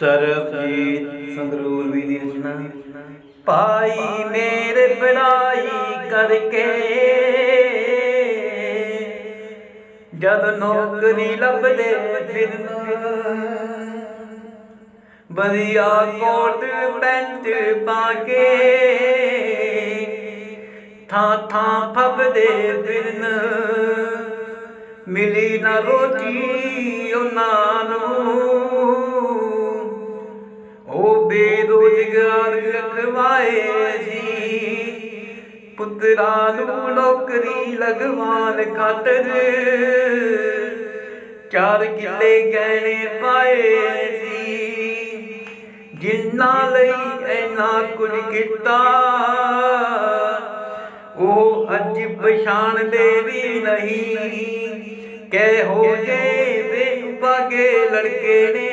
ਸਰਬਜੀਤ ਸੰਗਰੂਰ ਵੀ ਦੀ ਰਚਨਾ ਪਾਈ ਮੇਰੇ ਬਣਾਈ ਕਰਕੇ ਜਦ ਨੌਕਰੀ ਲੱਭਦੇ ਫਿਰਨ ਵਧੀਆ ਕੋਟ ਪੈਂਟ ਪਾ ਕੇ ਥਾਂ ਥਾਂ ਫੱਬਦੇ ਫਿਰਨ। ਮਿਲੀ ਨਾ ਰੋਟੀ ਉਹਨਾਂ ਬੇਰੋਜ਼ਗਾਰ ਰਖਵਾਏ ਜੀ। ਪੁੱਤਰਾਂ ਨੂੰ ਨੌਕਰੀ ਲਗਵਾਨ ਖਾਤਰ ਚਾਰ ਕਿੱਲੇ ਗਹਿਣੇ ਪਾਏ ਸੀ ਜਿੰਨਾ ਲਈ ਐਨਾ ਕੁਝ ਕੀਤਾ, ਉਹ ਅੱਜ ਪਛਾਣਦੇ ਵੀ ਨਹੀਂ। ਕਿਹੋ ਜੇ ਬੇਪਾਗੇ ਲੜਕੇ ਨੇ